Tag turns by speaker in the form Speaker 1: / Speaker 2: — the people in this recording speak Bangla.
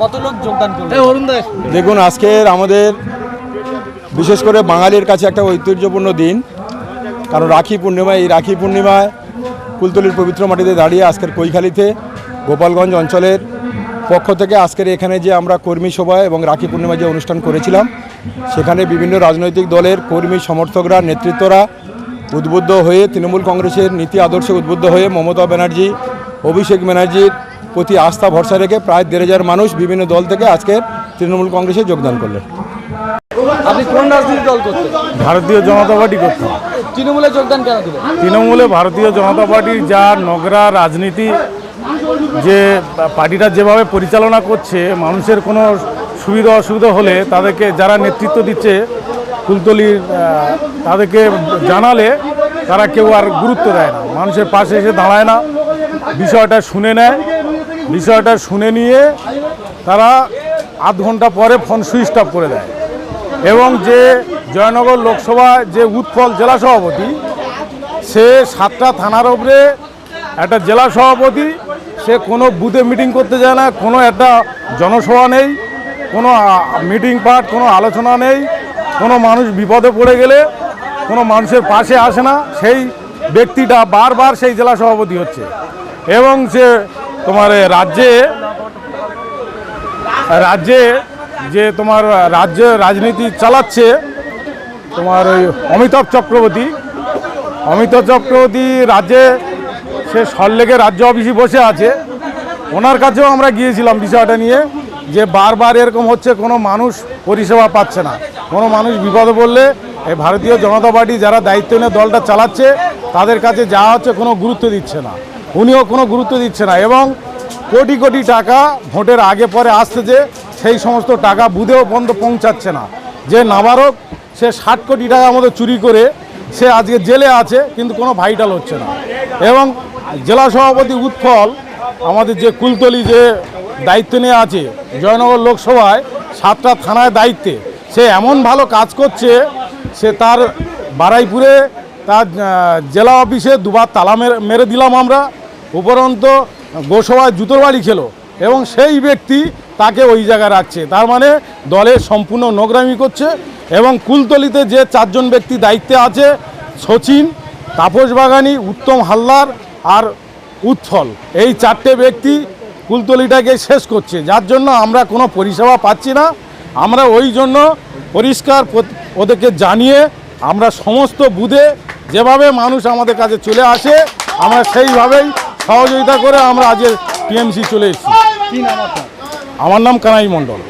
Speaker 1: কত লোক যোগদান করবে
Speaker 2: দেখুন আজকের আমাদের বিশেষ করে বাঙালির কাছে একটা ঐতিহ্যপূর্ণ দিন। কারণ রাখি পূর্ণিমায় এই রাখি পূর্ণিমায় কুলতলির পবিত্র মাটিতে দাঁড়িয়ে আজকের কৈখালিতে গোপালগঞ্জ অঞ্চলের পক্ষ থেকে আজকের এখানে যে আমরা কর্মী সভা এবং রাখি পূর্ণিমা যে অনুষ্ঠান করেছিলাম সেখানে বিভিন্ন রাজনৈতিক দলের কর্মী সমর্থকরা নেতৃত্বরা উদ্বুদ্ধ হয়ে তৃণমূল কংগ্রেসের নীতি আদর্শে উদ্বুদ্ধ হয়ে মমতা ব্যানার্জি অভিষেক ব্যানার্জির প্রতি আস্থা ভরসা রেখে প্রায় দেড় হাজার মানুষ বিভিন্ন দল থেকে আজকের তৃণমূল কংগ্রেসে যোগদান করলেন।
Speaker 1: আপনি কোন রাজনীতি দল করতেন
Speaker 3: ভারতীয় জনতা পার্টি করতাম।
Speaker 1: তৃণমূলে যোগদান কেন দিলেন?
Speaker 3: তৃণমূলে ভারতীয় জনতা পার্টির যা নোংরা রাজনীতি যে পার্টিটা যেভাবে পরিচালনা করছে মানুষের কোনো সুবিধা অসুবিধা হলে তাদেরকে যারা নেতৃত্ব দিচ্ছে কুলতলির তাদেরকে জানালে তারা কেউ আর গুরুত্ব দেয় না। মানুষের পাশে এসে দাঁড়ায় না। বিষয়টা শুনে নেয়। বিষয়টা শুনে নিয়ে তারা আধ ঘণ্টা পরে ফোন সুইচ অফ করে দেয়। এবং যে জয়নগর লোকসভা যে উৎফল জেলা সভাপতি, সে সাতটা থানার ওপরে একটা জেলা সভাপতি, সে কোনো বুথে মিটিং করতে যায় না, কোনো একটা জনসভা নেই, কোনো মিটিং পাঠ, কোনো আলোচনা নেই, কোনো মানুষ বিপদে পড়ে গেলে, কোনো মানুষের পাশে আসে না, সেই ব্যক্তিটা বারবার সেই জেলা সভাপতি হচ্ছে। এবং সে তোমার রাজ্যে রাজ্যে যে তোমার রাজ্য রাজনীতি চালাচ্ছে, তোমার ওই অমিতাভ চক্রবর্তী অমিতাভ চক্রবর্তী রাজ্যে সে সল্লেগে রাজ্য অফিসে বসে আছে। ওনার কাছেও আমরা গিয়েছিলাম বিষয়টা নিয়ে, যে বারবার এরকম হচ্ছে, কোনো মানুষ পরিষেবা পাচ্ছে না। কোনো মানুষ বিপদে পড়লে এই ভারতীয় জনতা পার্টি যারা দায়িত্ব নিয়ে দলটা চালাচ্ছে, তাদের কাছে যা হচ্ছে, কোনো গুরুত্ব দিচ্ছে না। উনিও কোনো গুরুত্ব দিচ্ছে না এবং কোটি কোটি টাকা ভোটের আগে পরে আসতেছে সেই সমস্ত টাকা বুধেও পর্যন্ত পৌঁছাচ্ছে না। যে নাবারক, সে ষাট কোটি টাকা আমাদের চুরি করে সে আজকে জেলে আছে, কিন্তু কোনো ভাইটাল হচ্ছে না। এবং জেলা সভাপতি উৎফল, আমাদের যে কুলতলি যে দায়িত্ব নিয়ে আছে, জয়নগর লোকসভায় সাতটা থানায় দায়িত্বে, সে এমন ভালো কাজ করছে, সে তার বারাইপুরে তার জেলা অফিসে দুবার তালা মেরে দিলাম আমরা। উপরন্ত গোসভায় জুতোর বাড়ি খেলো এবং সেই ব্যক্তি তাকে ওই জায়গায় রাখছে। তার মানে দলের সম্পূর্ণ নোংরামি করছে এবং কুলতলিতে যে চারজন ব্যক্তি দায়িত্বে আছে, সচিন, তাপস বাগানি, উত্তম হালদার আর উৎফল, এই চারটে ব্যক্তি কুলতলিটাকে শেষ করছে। যার জন্য আমরা কোনো পরিষেবা পাচ্ছি না। আমরা ওই জন্য পরিষ্কার ওদেরকে জানিয়ে আমরা সমস্ত বুধে যেভাবে মানুষ আমাদের কাছে চলে আসে, আমরা সেইভাবেই সহযোগিতা করে আমরা আজকে টিএমসি চলে এসেছি। আমার নাম কানাই মণ্ডল।